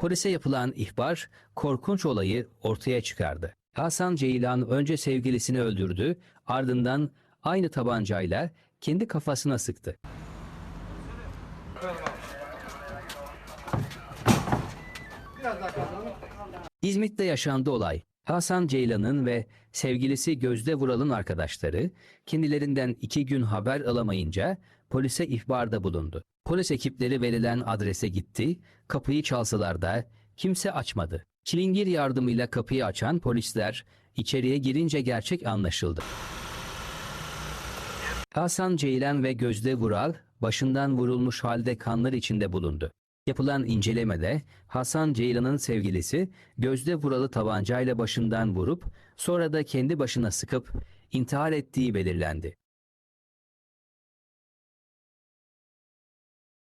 Polise yapılan ihbar korkunç olayı ortaya çıkardı. Hasan Ceylan önce sevgilisini öldürdü, ardından aynı tabancayla kendi kafasına sıktı. İzmit'te yaşandı olay. Hasan Ceylan'ın ve sevgilisi Gözde Vural'ın arkadaşları kendilerinden iki gün haber alamayınca polise ihbarda bulundu. Polis ekipleri verilen adrese gitti, kapıyı çalsalar da kimse açmadı. Çilingir yardımıyla kapıyı açan polisler içeriye girince gerçek anlaşıldı. Hasan Ceylan ve Gözde Vural başından vurulmuş halde kanlar içinde bulundu. Yapılan incelemede Hasan Ceylan'ın sevgilisi Gözde Vural'ı tabancayla başından vurup sonra da kendi başına sıkıp intihar ettiği belirlendi.